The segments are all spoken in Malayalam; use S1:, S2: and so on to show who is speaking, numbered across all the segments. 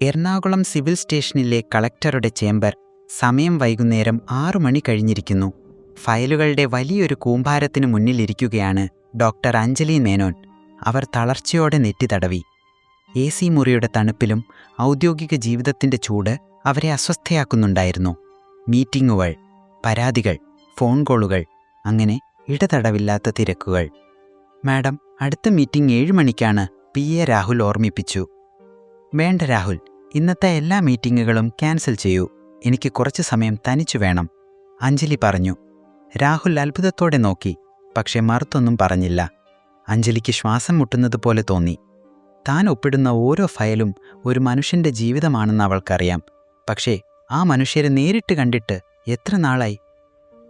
S1: എറണാകുളം സിവിൽ സ്റ്റേഷനിലെ കളക്ടറുടെ ചേംബർ സമയം വൈകുന്നേരം ആറു മണി കഴിഞ്ഞിരിക്കുന്നു. ഫയലുകളുടെ വലിയൊരു കൂമ്പാരത്തിനു മുന്നിലിരിക്കുകയാണ് ഡോക്ടർ അഞ്ജലി മേനോൻ. അവർ തളർച്ചയോടെ നെറ്റി തടവി. എ സി മുറിയുടെ തണുപ്പിലും ഔദ്യോഗിക ജീവിതത്തിന്റെ ചൂട് അവരെ അസ്വസ്ഥയാക്കുന്നുണ്ടായിരുന്നു. മീറ്റിങ്ങുകൾ പരാതികൾ ഫോൺ കോളുകൾ അങ്ങനെ ഇടതടവില്ലാത്ത തിരക്കുകൾ. മാഡം അടുത്ത മീറ്റിംഗ് ഏഴ് മണിക്കാണ് പി എ രാഹുൽ ഓർമ്മിപ്പിച്ചു. വേണ്ട രാഹുൽ ഇന്നത്തെ എല്ലാ മീറ്റിംഗുകളും ക്യാൻസൽ ചെയ്യൂ. എനിക്ക് കുറച്ച് സമയം തനിച്ചു വേണം. അഞ്ജലി പറഞ്ഞു. രാഹുൽ അത്ഭുതത്തോടെ നോക്കി പക്ഷെ മറുത്തൊന്നും പറഞ്ഞില്ല. അഞ്ജലിക്ക് ശ്വാസം മുട്ടുന്നത് പോലെ തോന്നി. താൻ ഒപ്പിടുന്ന ഓരോ ഫയലും ഒരു മനുഷ്യന്റെ ജീവിതമാണെന്ന് അവൾക്കറിയാം. പക്ഷേ ആ മനുഷ്യരെ നേരിട്ട് കണ്ടിട്ട് എത്ര നാളായി?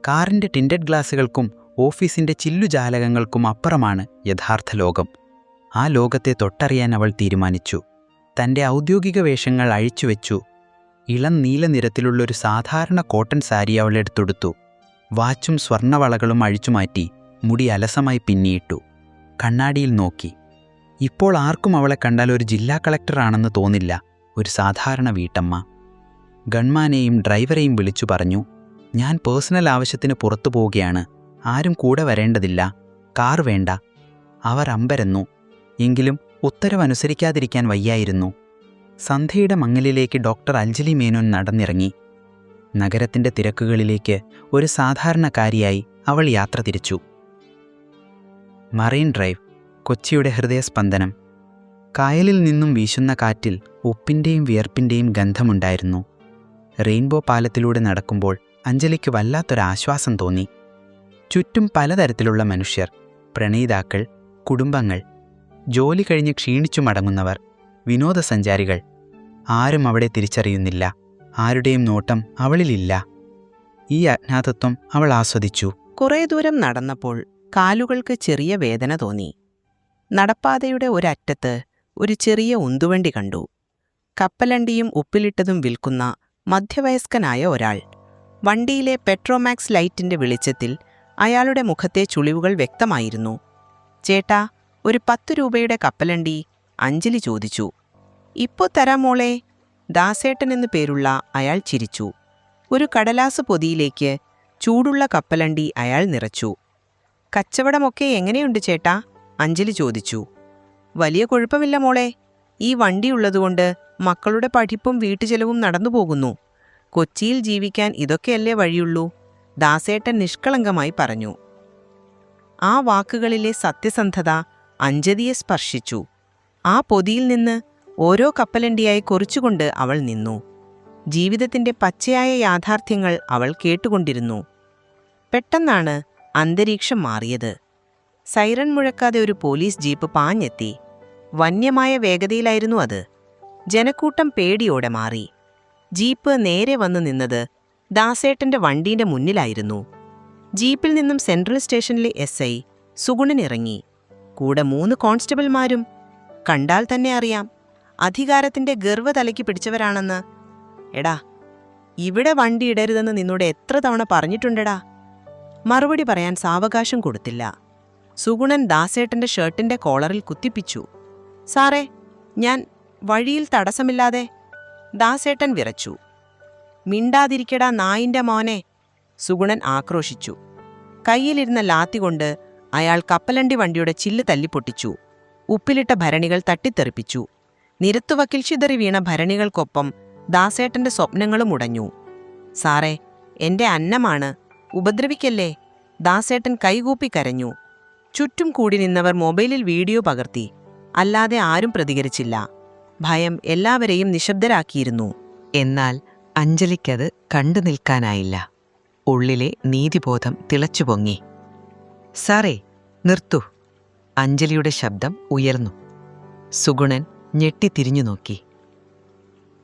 S1: കാറിന്റെ ടിൻഡഡ് ഗ്ലാസുകൾക്കും ഓഫീസിന്റെ ചില്ലുജാലകങ്ങൾക്കും അപ്പുറമാണ് യഥാർത്ഥ ലോകം. ആ ലോകത്തെ തൊട്ടറിയാൻ അവൾ തീരുമാനിച്ചു. തന്റെ ഔദ്യോഗിക വേഷങ്ങൾ അഴിച്ചുവെച്ചു. ഇളം നീല നിറത്തിലുള്ളൊരു സാധാരണ കോട്ടൺ സാരി അവൾ എടുത്തൊടുത്തു. വാച്ചും സ്വർണവളകളും അഴിച്ചുമാറ്റി മുടി അലസമായി പിന്നിയിട്ടു. കണ്ണാടിയിൽ നോക്കി. ഇപ്പോൾ ആർക്കും അവളെ കണ്ടാൽ ഒരു ജില്ലാ കളക്ടറാണെന്ന് തോന്നില്ല ഒരു സാധാരണ വീട്ടമ്മ. ഗൺമാനെയും ഡ്രൈവറെയും വിളിച്ചു പറഞ്ഞു ഞാൻ പേഴ്സണൽ ആവശ്യത്തിന് പുറത്തു പോവുകയാണ്. ആരും കൂടെ വരേണ്ടതില്ല. കാർ വേണ്ട. അവർ അമ്പരന്നു. എങ്കിലും ഉത്തരവനുസരിക്കാതിരിക്കാൻ വയ്യായിരുന്നു. സന്ധ്യയുടെ മങ്ങലിലേക്ക് ഡോക്ടർ അഞ്ജലി മേനോൻ നടന്നിറങ്ങി. നഗരത്തിന്റെ തിരക്കുകളിലേക്ക് ഒരു സാധാരണക്കാരിയായി അവൾ യാത്ര തിരിച്ചു. മറൈൻ ഡ്രൈവ് കൊച്ചിയുടെ ഹൃദയസ്പന്ദനം. കായലിൽ നിന്നും വീശുന്ന കാറ്റിൽ ഉപ്പിന്റെയും വിയർപ്പിന്റെയും ഗന്ധമുണ്ടായിരുന്നു. റെയിൻബോ പാലത്തിലൂടെ നടക്കുമ്പോൾ അഞ്ജലിക്ക് വല്ലാത്തൊരാശ്വാസം തോന്നി. ചുറ്റും പലതരത്തിലുള്ള മനുഷ്യർ പ്രണയിതാക്കൾ കുടുംബങ്ങൾ ജോലി കഴിഞ്ഞ് ക്ഷീണിച്ചു മടങ്ങുന്നവർ വിനോദസഞ്ചാരികൾ. ആരും അവിടെ തിരിച്ചറിയുന്നില്ല. ആരുടെയും നോട്ടം അവളിലില്ല. ഈ അജ്ഞാതത്വം അവൾ ആസ്വദിച്ചു.
S2: കുറേ ദൂരം നടന്നപ്പോൾ കാലുകൾക്ക് ചെറിയ വേദന തോന്നി. നടപ്പാതയുടെ ഒരറ്റത്ത് ഒരു ചെറിയ ഉന്തുവണ്ടി കണ്ടു. കപ്പലണ്ടിയും ഉപ്പിലിട്ടതും വിൽക്കുന്ന മധ്യവയസ്കനായ ഒരാൾ. വണ്ടിയിലെ പെട്രോമാക്സ് ലൈറ്റിന്റെ വെളിച്ചത്തിൽ അയാളുടെ മുഖത്തെ ചുളിവുകൾ വ്യക്തമായിരുന്നു. ചേട്ടാ ഒരു പത്ത് രൂപയുടെ കപ്പലണ്ടി അഞ്ജലി ചോദിച്ചു. ഇപ്പോ തരാം മോളെ. ദാസേട്ടൻ എന്നു പേരുള്ള അയാൾ ചിരിച്ചു. ഒരു കടലാസ് പൊതിയിലേക്ക് ചൂടുള്ള കപ്പലണ്ടി അയാൾ നിറച്ചു. കച്ചവടമൊക്കെ എങ്ങനെയുണ്ട് ചേട്ടാ? അഞ്ജലി ചോദിച്ചു. വലിയ കുഴപ്പമില്ല മോളെ. ഈ വണ്ടി ഉള്ളതുകൊണ്ട് മക്കളുടെ പഠിപ്പും വീട്ടുചെലവും നടന്നു പോകുന്നു. കൊച്ചിയിൽ ജീവിക്കാൻ ഇതൊക്കെയല്ലേ വഴിയുള്ളൂ? ദാസേട്ടൻ നിഷ്കളങ്കമായി പറഞ്ഞു. ആ വാക്കുകളിലെ സത്യസന്ധത അഞ്ജലിയെ സ്പർശിച്ചു. ആ പൊതിയിൽ നിന്ന് ഓരോ കപ്പലണ്ടിയായി കുറിച്ചുകൊണ്ട് അവൾ നിന്നു. ജീവിതത്തിന്റെ പച്ചയായ യാഥാർത്ഥ്യങ്ങൾ അവൾ കേട്ടുകൊണ്ടിരുന്നു. പെട്ടെന്നാണ് അന്തരീക്ഷം മാറിയത്. സൈറൺ മുഴക്കാതെ ഒരു പോലീസ് ജീപ്പ് പാഞ്ഞെത്തി. വന്യമായ വേഗതയിലായിരുന്നു അത്. ജനക്കൂട്ടം പേടിയോടെ മാറി. ജീപ്പ് നേരെ വന്നു നിന്നത് ദാസേട്ടന്റെ വണ്ടീന്റെ മുന്നിലായിരുന്നു. ജീപ്പിൽ നിന്നും സെൻട്രൽ സ്റ്റേഷനിലെ എസ് ഐ സുഗുണൻ ഇറങ്ങി. കൂടെ മൂന്ന് കോൺസ്റ്റബിൾമാരും കണ്ടാൽ തന്നെ അറിയാം. അധികാരത്തിന്റെ ഗർവ് തലയ്ക്ക് പിടിച്ചവരാണെന്ന്. എടാ ഇവിടെ വണ്ടി ഇടരുതെന്ന് നിന്നോട് എത്ര തവണ പറഞ്ഞിട്ടുണ്ടെടാ. മറുപടി പറയാൻ സാവകാശം കൊടുത്തില്ല. സുഗുണൻ ദാസേട്ടന്റെ ഷർട്ടിന്റെ കോളറിൽ കുത്തിപ്പിച്ചു. സാറേ ഞാൻ വഴിയിൽ തടസ്സമില്ലാതെ ദാസേട്ടൻ വിറച്ചു. മിണ്ടാതിരിക്കടാ നായിന്റെ മോനെ സുഗുണൻ ആക്രോശിച്ചു. കയ്യിലിരുന്ന ലാത്തി കൊണ്ട് അയാൾ കപ്പലണ്ടി വണ്ടിയുടെ ചില്ല് തല്ലിപ്പൊട്ടിച്ചു ഉപ്പിലിട്ട ഭരണികൾ തട്ടിത്തെറിപ്പിച്ചു. നിരത്തുവക്കിൽ ചിതറി വീണ ഭരണികൾക്കൊപ്പം ദാസേട്ടന്റെ സ്വപ്നങ്ങളും ഉടഞ്ഞു. സാറേ എന്റെ അന്നമാണ്. ഉപദ്രവിക്കല്ലേ? ദാസേട്ടൻ കൈകൂപ്പി കരഞ്ഞു. ചുറ്റും കൂടി നിന്നവർ മൊബൈലിൽ വീഡിയോ പകർത്തി. അല്ലാതെ ആരും പ്രതികരിച്ചില്ല. ഭയം എല്ലാവരെയും നിശബ്ദരാക്കിയിരുന്നു.
S3: എന്നാൽ അഞ്ജലിക്കത് കണ്ടു നിൽക്കാനായില്ല. ഉള്ളിലെ നീതിബോധം തിളച്ചുപൊങ്ങി. സാറേ നിർത്തൂ. അഞ്ജലിയുടെ ശബ്ദം ഉയർന്നു. സുഗുണൻ ഞെട്ടിത്തിരിഞ്ഞു നോക്കി.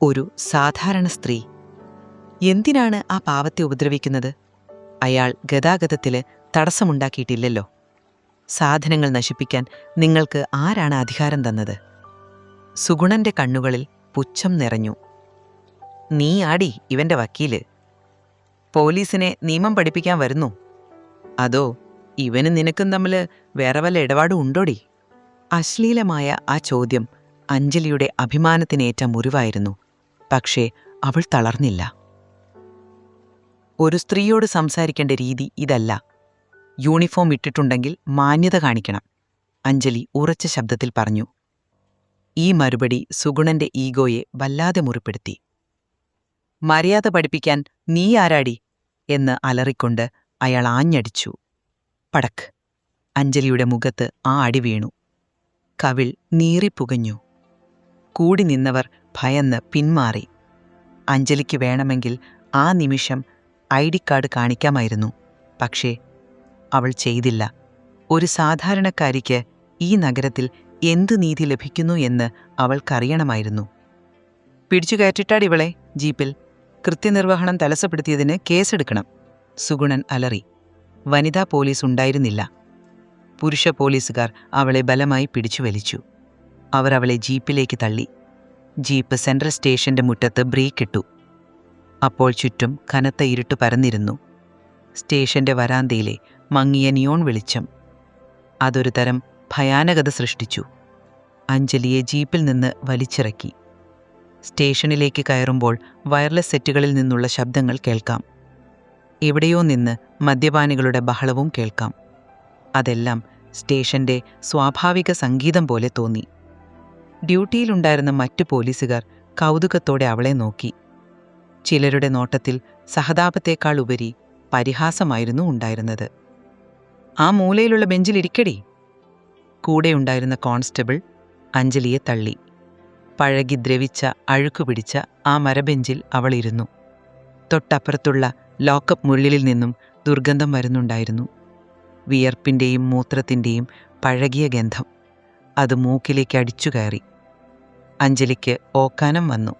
S3: ഒരു സാധാരണ സ്ത്രീ. എന്തിനാണ് ആ പാവത്തെ ഉപദ്രവിക്കുന്നത്? അയാൾ ഗതാഗതത്തിൽ തടസ്സമുണ്ടാക്കിയിട്ടില്ലല്ലോ. സാധനങ്ങൾ നശിപ്പിക്കാൻ നിങ്ങൾക്ക് ആരാണ് അധികാരം തന്നത്? സുഗുണന്റെ കണ്ണുകളിൽ പുച്ഛം നിറഞ്ഞു. നീ ആടി ഇവന്റെ വക്കീൽ. പോലീസിനെ നിയമം പഠിപ്പിക്കാൻ വരുന്നു. അതോ ഇവനും നിനക്കും തമ്മിൽ വേറെ വല്ല ഇടപാടും ഉണ്ടോടി? അശ്ലീലമായ ആ ചോദ്യം അഞ്ജലിയുടെ അഭിമാനത്തിനേറ്റ മുറിവായിരുന്നു. പക്ഷേ അവൾ തളർന്നില്ല. ഒരു സ്ത്രീയോട് സംസാരിക്കേണ്ട രീതി ഇതല്ല. യൂണിഫോം ഇട്ടിട്ടുണ്ടെങ്കിൽ മാന്യത കാണിക്കണം അഞ്ജലി ഉറച്ച ശബ്ദത്തിൽ പറഞ്ഞു. ഈ മറുപടി സുഗുണന്റെ ഈഗോയെ വല്ലാതെ മുറിപ്പെടുത്തി. മര്യാദ പഠിപ്പിക്കാൻ നീ ആരാടി? എന്ന് അലറിക്കൊണ്ട് അയാൾ ആഞ്ഞടിച്ചു. പടക്ക്. അഞ്ജലിയുടെ മുഖത്ത് ആ അടി വീണു. കവിൾ നീറിപ്പുകഞ്ഞു. കൂടി നിന്നവർ ഭയന്ന് പിന്മാറി. അഞ്ജലിക്ക് വേണമെങ്കിൽ ആ നിമിഷം ഐ ഡി കാർഡ് കാണിക്കാമായിരുന്നു. പക്ഷേ അവൾ ചെയ്തില്ല. ഒരു സാധാരണക്കാരിക്ക് ഈ നഗരത്തിൽ എന്ത് നീതി ലഭിക്കുന്നു എന്ന് അവൾക്കറിയണമായിരുന്നു. പിടിച്ചു കയറ്റിട്ടാടിവളെ ജീപ്പിൽ. കൃത്യനിർവഹണം തടസ്സപ്പെടുത്തിയതിന് കേസെടുക്കണം. സുഗുണൻ അലറി. വനിതാ പോലീസ് ഉണ്ടായിരുന്നില്ല. പുരുഷ പോലീസുകാർ അവളെ ബലമായി പിടിച്ചു വലിച്ചു. അവർ അവളെ ജീപ്പിലേക്ക് തള്ളി. ജീപ്പ് സെൻട്രൽ സ്റ്റേഷന്റെ മുറ്റത്ത് ബ്രേക്കിട്ടു അപ്പോൾ ചുറ്റും കനത്ത ഇരുട്ട് പരന്നിരുന്നു. സ്റ്റേഷന്റെ വരാന്തയിലെ മങ്ങിയ നിയോൺ വെളിച്ചം. അതൊരു തരം ഭയാനകത സൃഷ്ടിച്ചു. അഞ്ജലിയെ ജീപ്പിൽ നിന്ന് വലിച്ചിറക്കി. സ്റ്റേഷനിലേക്ക് കയറുമ്പോൾ വയർലെസ് സെറ്റുകളിൽ നിന്നുള്ള ശബ്ദങ്ങൾ കേൾക്കാം. എവിടെയോ നിന്ന് മദ്യപാനികളുടെ ബഹളവും കേൾക്കാം. അതെല്ലാം സ്റ്റേഷന്റെ സ്വാഭാവിക സംഗീതം പോലെ തോന്നി. ഡ്യൂട്ടിയിലുണ്ടായിരുന്ന മറ്റു പോലീസുകാർ കൗതുകത്തോടെ അവളെ നോക്കി. ചിലരുടെ നോട്ടത്തിൽ സഹതാപത്തേക്കാൾ ഉപരി പരിഹാസമായിരുന്നു ഉണ്ടായിരുന്നത്. ആ മൂലയിലുള്ള ബെഞ്ചിലിരിക്കടി കൂടെയുണ്ടായിരുന്ന കോൺസ്റ്റബിൾ അഞ്ജലിയെ തള്ളി. പഴകി ദ്രവിച്ച അഴുക്കു പിടിച്ച ആ മരബെഞ്ചിൽ അവളിരുന്നു തൊട്ടപ്പുറത്തുള്ള ലോക്കപ്പ് മുള്ളിലിൽ നിന്നും ദുർഗന്ധം വരുന്നുണ്ടായിരുന്നു. വിയർപ്പിന്റെയും മൂത്രത്തിന്റെയും പഴകിയ ഗന്ധം. അത് മൂക്കിലേക്ക് അടിച്ചു കയറി. അഞ്ജലിക്ക് ഓക്കാനം വന്നു.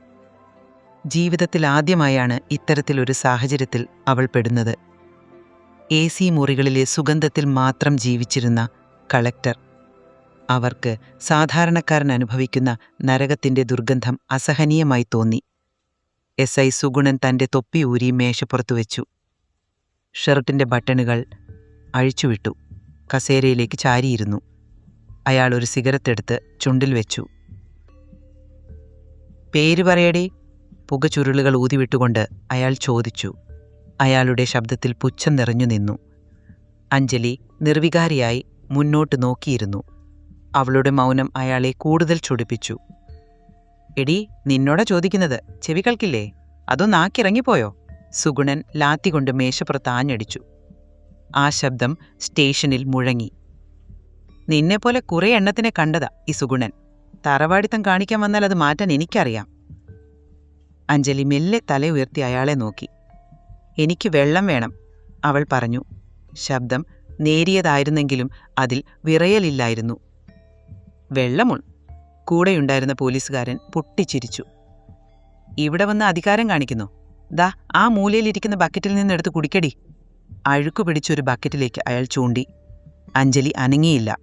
S3: ജീവിതത്തിൽ ആദ്യമായാണ് ഇത്തരത്തിലൊരു സാഹചര്യത്തിൽ അവൾ പെടുന്നത്. എ സി മുറികളിലെ സുഗന്ധത്തിൽ മാത്രം ജീവിച്ചിരുന്ന കളക്ടർ. അവർക്ക് സാധാരണക്കാരൻ അനുഭവിക്കുന്ന നരകത്തിന്റെ ദുർഗന്ധം അസഹനീയമായി തോന്നി. എസ് ഐ സുഗുണൻ തന്റെ തൊപ്പി ഊരി മേശപ്പുറത്ത് വെച്ചു. ഷർട്ടിന്റെ ബട്ടണുകൾ അഴിച്ചുവിട്ടു. കസേരയിലേക്ക് ചാരിയിരുന്നു. അയാൾ ഒരു സിഗരറ്റ് എടുത്ത് ചുണ്ടിൽ വെച്ചു. പേര് പറയടേ. പുക ചുരുളുകൾ ഊതിവിട്ടുകൊണ്ട് അയാൾ ചോദിച്ചു. അയാളുടെ ശബ്ദത്തിൽ പുച്ഛം നിറഞ്ഞു നിന്നു. അഞ്ജലി നിർവികാരിയായി മുന്നോട്ട് നോക്കിയിരുന്നു. അവളുടെ മൗനം അയാളെ കൂടുതൽ ചൊടിപ്പിച്ചു. എടി നിന്നോടാ ചോദിക്കുന്നത്. ചെവി കേൾക്കില്ലേ? അതോ നാക്കിറങ്ങിപ്പോയോ സുഗുണൻ ലാത്തി കൊണ്ട് മേശപ്പുറത്ത് ആഞ്ഞടിച്ചു. ആ ശബ്ദം സ്റ്റേഷനിൽ മുഴങ്ങി. നിന്നെപ്പോലെ കുറെ എണ്ണത്തിനെ കണ്ടതാ ഈ സുഗുണൻ. തറവാടിത്തം കാണിക്കാൻ വന്നാൽ അത് മാറ്റാൻ എനിക്കറിയാം. അഞ്ജലി മെല്ലെ തല ഉയർത്തി അയാളെ നോക്കി. എനിക്ക് വെള്ളം വേണം അവൾ പറഞ്ഞു. ശബ്ദം നേരിയതായിരുന്നെങ്കിലും അതിൽ വിറയലില്ലായിരുന്നു. വെള്ളമുൾ കൂടെയുണ്ടായിരുന്ന പോലീസുകാരൻ പൊട്ടിച്ചിരിച്ചു. ഇവിടെ വന്ന് അധികാരം കാണിക്കുന്നു. ദാ ആ മൂലയിലിരിക്കുന്ന ബക്കറ്റിൽ നിന്ന് എടുത്ത് കുടിക്കടി. അഴുക്കു പിടിച്ചൊരു ബക്കറ്റിലേക്ക് അയാൾ ചൂണ്ടി. അഞ്ജലി അനങ്ങിയില്ല.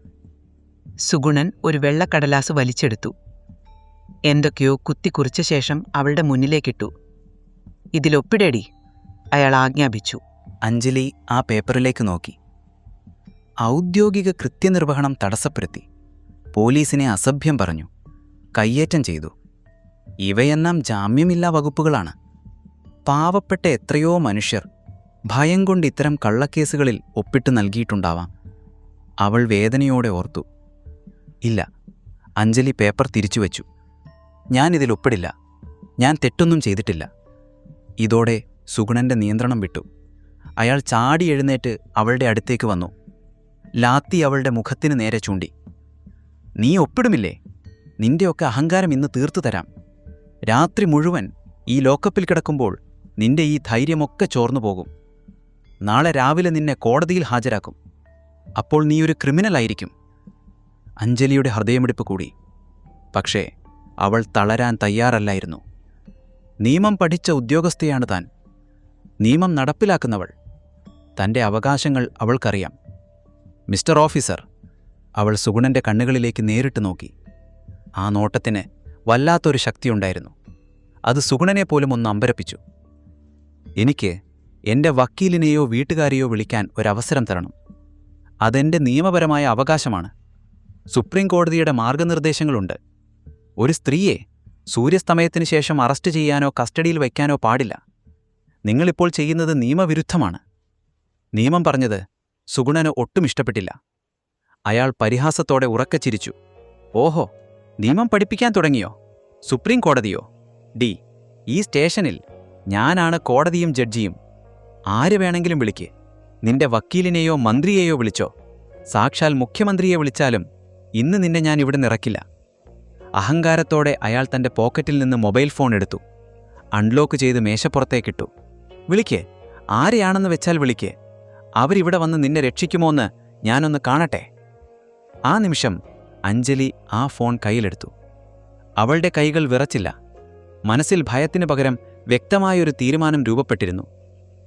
S3: സുഗുണൻ ഒരു വെള്ളക്കടലാസ് വലിച്ചെടുത്തു. എന്തൊക്കെയോ കുത്തിക്കുറിച്ച ശേഷം അവളുടെ മുന്നിലേക്കിട്ടു. ഇതിലൊപ്പിടേടി അയാൾ ആജ്ഞാപിച്ചു.
S4: അഞ്ജലി ആ പേപ്പറിലേക്ക് നോക്കി. ഔദ്യോഗിക കൃത്യനിർവഹണം തടസ്സപ്പെടുത്തി. പോലീസിനെ അസഭ്യം പറഞ്ഞു. കയ്യേറ്റം ചെയ്തു. ഇവയെല്ലാം ജാമ്യമില്ലാ വകുപ്പുകളാണ്. പാവപ്പെട്ട എത്രയോ മനുഷ്യർ ഭയം കൊണ്ട് ഇത്തരം കള്ളക്കേസുകളിൽ ഒപ്പിട്ട് നൽകിയിട്ടുണ്ടാവാം. അവൾ വേദനയോടെ ഓർത്തു. ഇല്ല അഞ്ജലി പേപ്പർ തിരിച്ചു വച്ചു. ഞാനിതിൽ ഒപ്പിടില്ല. ഞാൻ തെറ്റൊന്നും ചെയ്തിട്ടില്ല. ഇതോടെ സുഗുണന്റെ നിയന്ത്രണം വിട്ടു. അയാൾ ചാടി എഴുന്നേറ്റ് അവളുടെ അടുത്തേക്ക് വന്നു. ലാത്തി അവളുടെ മുഖത്തിന് നേരെ ചൂണ്ടി. നീ ഒപ്പിടുമില്ലേ? നിന്റെയൊക്കെ അഹങ്കാരം ഇന്ന് തീർത്തു തരാം. രാത്രി മുഴുവൻ ഈ ലോക്കപ്പിൽ കിടക്കുമ്പോൾ നിന്റെ ഈ ധൈര്യമൊക്കെ ചോർന്നു പോകും. നാളെ രാവിലെ നിന്നെ കോടതിയിൽ ഹാജരാക്കും. അപ്പോൾ നീ ഒരു ക്രിമിനലായിരിക്കും അഞ്ജലിയുടെ ഹൃദയമിടിപ്പ് കൂടി. പക്ഷേ അവൾ തളരാൻ തയ്യാറല്ലായിരുന്നു. നിയമം പഠിച്ച ഉദ്യോഗസ്ഥയാണ് താൻ. നിയമം നടപ്പിലാക്കുന്നവൾ. തന്റെ അവകാശങ്ങൾ അവൾക്കറിയാം. മിസ്റ്റർ ഓഫീസർ അവൾ സുഗുണന്റെ കണ്ണുകളിലേക്ക് നേരിട്ട് നോക്കി. ആ നോട്ടത്തിന് വല്ലാത്തൊരു ശക്തിയുണ്ടായിരുന്നു. അത് സുഗുണനെ പോലും ഒന്ന് അമ്പരപ്പിച്ചു. എനിക്ക് എന്റെ വക്കീലിനെയോ വീട്ടുകാരെയോ വിളിക്കാൻ ഒരവസരം തരണം. അതെന്റെ നിയമപരമായ അവകാശമാണ്. സുപ്രീം കോടതിയുടെ മാർഗനിർദ്ദേശങ്ങളുണ്ട്. ഒരു സ്ത്രീയെ സൂര്യസ്തമയത്തിന് ശേഷം അറസ്റ്റ് ചെയ്യാനോ കസ്റ്റഡിയിൽ വയ്ക്കാനോ പാടില്ല. നിങ്ങളിപ്പോൾ ചെയ്യുന്നത് നിയമവിരുദ്ധമാണ്. നിയമം പറഞ്ഞത് സുഗുണന് ഒട്ടും ഇഷ്ടപ്പെട്ടില്ല. അയാൾ പരിഹാസത്തോടെ ഉറക്കച്ചിരിച്ചു ഓഹോ നിയമം പഠിപ്പിക്കാൻ തുടങ്ങിയോ? സുപ്രീം കോടതിയോ? ഡി ഈ സ്റ്റേഷനിൽ ഞാനാണ് കോടതിയും ജഡ്ജിയും. ആര് വേണമെങ്കിലും വിളിക്ക്. നിന്റെ വക്കീലിനെയോ മന്ത്രിയെയോ വിളിച്ചോ. സാക്ഷാൽ മുഖ്യമന്ത്രിയെ വിളിച്ചാലും ഇന്ന് നിന്നെ ഞാൻ ഇവിടെ നിറക്കില്ല. അഹങ്കാരത്തോടെ അയാൾ തന്റെ പോക്കറ്റിൽ നിന്ന് മൊബൈൽ ഫോൺ എടുത്തു. അൺലോക്ക് ചെയ്ത് മേശപ്പുറത്തേക്കിട്ടു. വിളിക്ക്. ആരെയാണെന്ന് വെച്ചാൽ വിളിക്ക്. അവരിവിടെ വന്ന് നിന്നെ രക്ഷിക്കുമോന്ന് ഞാനൊന്ന് കാണട്ടെ. ആ നിമിഷം അഞ്ജലി ആ ഫോൺ കയ്യിലെടുത്തു. അവളുടെ കൈകൾ വിറച്ചില്ല. മനസ്സിൽ ഭയത്തിനു പകരം വ്യക്തമായൊരു തീരുമാനം രൂപപ്പെട്ടിരുന്നു.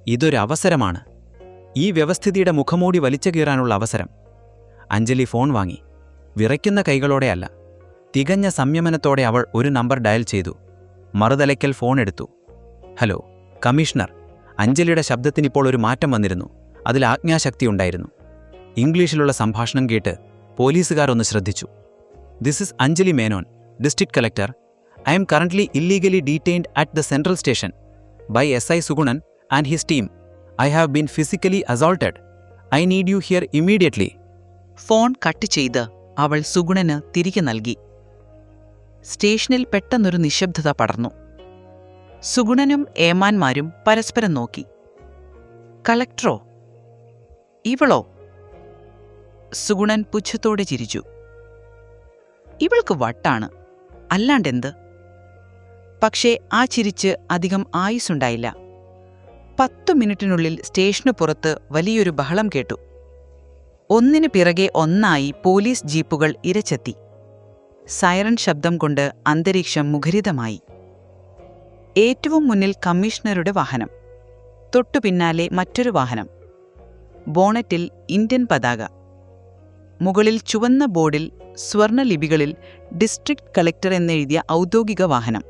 S4: ഇതൊരവസരമാണ് ഈ വ്യവസ്ഥിതിയുടെ മുഖമൂടി വലിച്ചു കീറാനുള്ള അവസരം. അഞ്ജലി ഫോൺ വാങ്ങി. വിറയ്ക്കുന്ന കൈകളോടെയല്ല തികഞ്ഞ സംയമനത്തോടെ അവൾ ഒരു നമ്പർ ഡയൽ ചെയ്തു. മറുതലയ്ക്കൽ ഫോൺ എടുത്തു. Hello commissioner. അഞ്ജലിയുടെ ശബ്ദത്തിനിപ്പോൾ ഒരു മാറ്റം വന്നിരുന്നു. അതിൽ ആജ്ഞാശക്തി ഉണ്ടായിരുന്നു. ഇംഗ്ലീഷിലുള്ള സംഭാഷണം കേട്ട് പോലീസുകാർ ഒന്ന് ശ്രദ്ധിച്ചു. This is Anjali Menon district collector I am currently illegally detained at the central station by S I Sugunan and his team I have been physically assaulted I need you here immediately
S3: phone cut ചെയ്ത് അവൾ സുഗുണന് തിരികെ നൽകി. സ്റ്റേഷനിൽ പെട്ടെന്നൊരു നിശബ്ദത പടർന്നു. സുഗുണനും ഏമാന്മാരും പരസ്പരം നോക്കി. കളക്ടറോ ഇവളോ സുഗുണൻ പുച്ഛത്തോടെ ചിരിച്ചു. ഇവൾക്ക് വട്ടാണ്. അല്ലാണ്ടെന്ത്? പക്ഷേ ആ ചിരിച്ച് അധികം ആയുസ്സുണ്ടായില്ല. പത്തു മിനിറ്റിനുള്ളിൽ സ്റ്റേഷനു പുറത്ത് വലിയൊരു ബഹളം കേട്ടു. ഒന്നിനു പിറകെ ഒന്നായി പോലീസ് ജീപ്പുകൾ ഇരച്ചെത്തി. സൈറൺ ശബ്ദം കൊണ്ട് അന്തരീക്ഷം മുഖരിതമായി. ഏറ്റവും മുന്നിൽ കമ്മീഷണറുടെ വാഹനം. തൊട്ടു പിന്നാലെ മറ്റൊരു വാഹനം. ബോണറ്റിൽ ഇന്ത്യൻ പതാക. മുകളിൽ ചുവന്ന ബോർഡിൽ സ്വർണലിപികളിൽ ഡിസ്ട്രിക്ട് കളക്ടർ എന്നെഴുതിയ ഔദ്യോഗിക വാഹനം.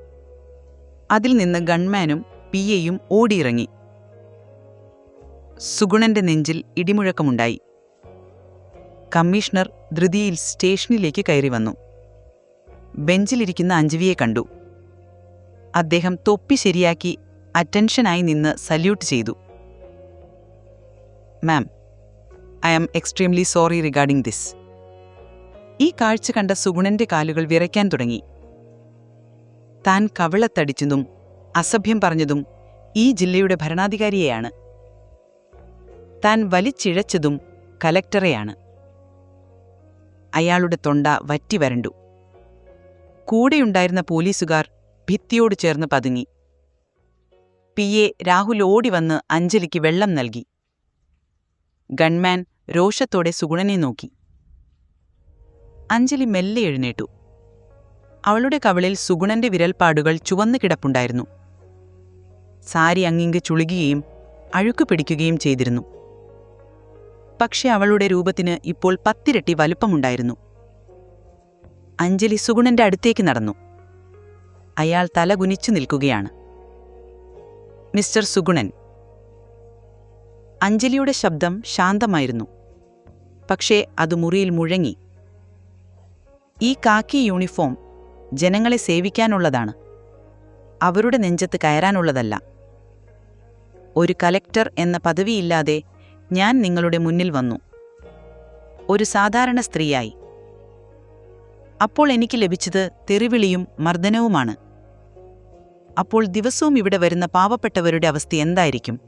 S3: അതിൽ നിന്ന് ഗൺമാനും പി എയും ഓടിയിറങ്ങി. സുഗുണന്റെ നെഞ്ചിൽ ഇടിമുഴക്കമുണ്ടായി. കമ്മീഷണർ ധൃതിയിൽ സ്റ്റേഷനിലേക്ക് കയറി വന്നു. ബെഞ്ചിലിരിക്കുന്ന അഞ്ജവിയെ കണ്ടു. അദ്ദേഹം തൊപ്പി ശരിയാക്കി അറ്റൻഷനായി നിന്ന് സല്യൂട്ട് ചെയ്തു. Ma'am I am extremely sorry regarding this. ഈ കാഴ്ച കണ്ട സുഗുണന്റെ കാലുകൾ വിറയ്ക്കാൻ തുടങ്ങി. താൻ കവിളത്തടിച്ചതും അസഭ്യം പറഞ്ഞതും ഈ ജില്ലയുടെ ഭരണാധികാരിയെയാണ്. താൻ വലിച്ചിഴച്ചതും കലക്ടറെയാണ്. അയാളുടെ തൊണ്ട വറ്റി വരണ്ടു. കൂടെയുണ്ടായിരുന്ന പോലീസുകാർ ഭിത്തിയോട് ചേർന്ന് പതുങ്ങി. പി. എ. രാഹുൽ ഓടി വന്ന് അഞ്ജലിക്ക് വെള്ളം നൽകി. ഗൺമാൻ രോഷത്തോടെ സുഗുണനെ നോക്കി. അഞ്ജലി മെല്ലെ എഴുന്നേറ്റു. അവളുടെ കവളിൽ സുഗുണന്റെ വിരൽപ്പാടുകൾ ചുവന്നു കിടപ്പുണ്ടായിരുന്നു. സാരി അങ്ങിങ്ക് ചുളുകുകയും അഴുക്കു പിടിക്കുകയും ചെയ്തിരുന്നു. പക്ഷെ അവളുടെ രൂപത്തിന് ഇപ്പോൾ പത്തിരട്ടി വലുപ്പമുണ്ടായിരുന്നു. അഞ്ജലി സുഗുണന്റെ അടുത്തേക്ക് നടന്നു. അയാൾ തല തലകുനിച്ചു നിൽക്കുകയാണ്. മിസ്റ്റർ സുഗുണൻ. അഞ്ജലിയുടെ ശബ്ദം ശാന്തമായിരുന്നു. പക്ഷേ അത് മുറിയിൽ മുഴങ്ങി. ഈ കാക്കി യൂണിഫോം ജനങ്ങളെ സേവിക്കാനുള്ളതാണ്. അവരുടെ നെഞ്ചത്ത് കയറാനുള്ളതല്ല. ഒരു കലക്ടർ എന്ന പദവിയില്ലാതെ ഞാൻ നിങ്ങളുടെ മുന്നിൽ വന്നു. ഒരു സാധാരണ സ്ത്രീയായി. അപ്പോൾ എനിക്ക് ലഭിച്ചത് തെറിവിളിയും മർദ്ദനവുമാണ്. അപ്പോൾ ദിവസവും ഇവിടെ വരുന്ന പാവപ്പെട്ടവരുടെ അവസ്ഥ എന്തായിരിക്കും?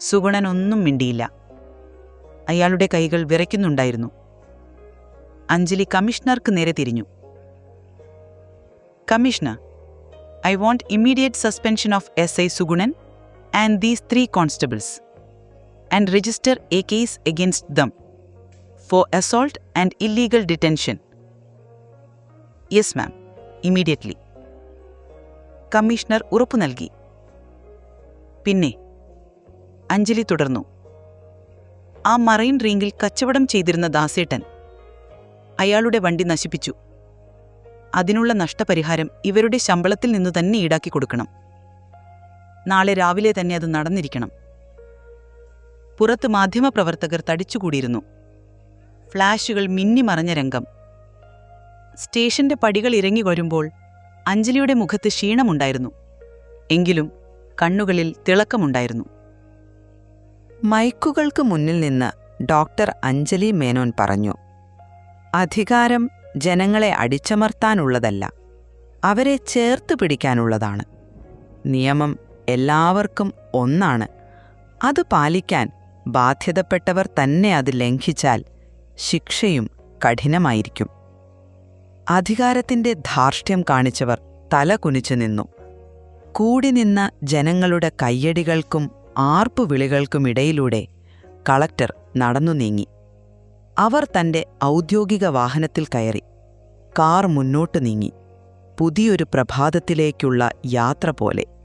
S3: സുഗുണനൊന്നും മിണ്ടിയില്ല. അയാളുടെ കൈകൾ വിറയ്ക്കുന്നുണ്ടായിരുന്നു. അഞ്ജലി കമ്മീഷണർക്ക് നേരെ തിരിഞ്ഞു. Commissioner I want immediate suspension of S. I. Sugunan and these three constables and register a case against them for assault and illegal detention. Yes ma'am immediately. Commissioner ഉറപ്പു നൽകി. പിന്നെ അഞ്ജലി തുടർന്നു. ആ മറൈൻ റീങ്കിൽ കച്ചവടം ചെയ്തിരുന്ന ദാസേട്ടൻ അയാളുടെ വണ്ടി നശിപ്പിച്ചു. അതിനുള്ള നഷ്ടപരിഹാരം ഇവരുടെ ശമ്പളത്തിൽ നിന്നു തന്നെ ഈടാക്കി കൊടുക്കണം. നാളെ രാവിലെ തന്നെ അത് നടന്നിരിക്കണം. പുറത്ത് മാധ്യമപ്രവർത്തകർ തടിച്ചുകൂടിയിരുന്നു. ഫ്ലാഷുകൾ മിന്നിമറഞ്ഞ രംഗം.
S5: സ്റ്റേഷന്റെ പടികൾ ഇറങ്ങി വരുമ്പോൾ അഞ്ജലിയുടെ മുഖത്ത് ക്ഷീണമുണ്ടായിരുന്നു. എങ്കിലും കണ്ണുകളിൽ തിളക്കമുണ്ടായിരുന്നു.
S3: മൈക്കുകൾക്ക് മുന്നിൽ നിന്ന് ഡോക്ടർ അഞ്ജലി മേനോൻ പറഞ്ഞു അധികാരം ജനങ്ങളെ അടിച്ചമർത്താനുള്ളതല്ല അവരെ ചേർത്ത് പിടിക്കാനുള്ളതാണ്. നിയമം എല്ലാവർക്കും ഒന്നാണ്. അത് പാലിക്കാൻ ബാധ്യതപ്പെട്ടവർ തന്നെ അത് ലംഘിച്ചാൽ ശിക്ഷയും കഠിനമായിരിക്കും. അധികാരത്തിന്റെ ധാർഷ്ട്യം കാണിച്ചവർ തല കുനിച്ചു നിന്നു. കൂടി നിന്ന ജനങ്ങളുടെ കയ്യടികൾക്കും ആർപ്പുവിളികൾക്കുമിടയിലൂടെ കളക്ടർ നടന്നു നീങ്ങി. അവർ തന്റെ ഔദ്യോഗിക വാഹനത്തിൽ കയറി. കാർ മുന്നോട്ടു നീങ്ങി. പുതിയൊരു പ്രഭാതത്തിലേക്കുള്ള യാത്ര പോലെ.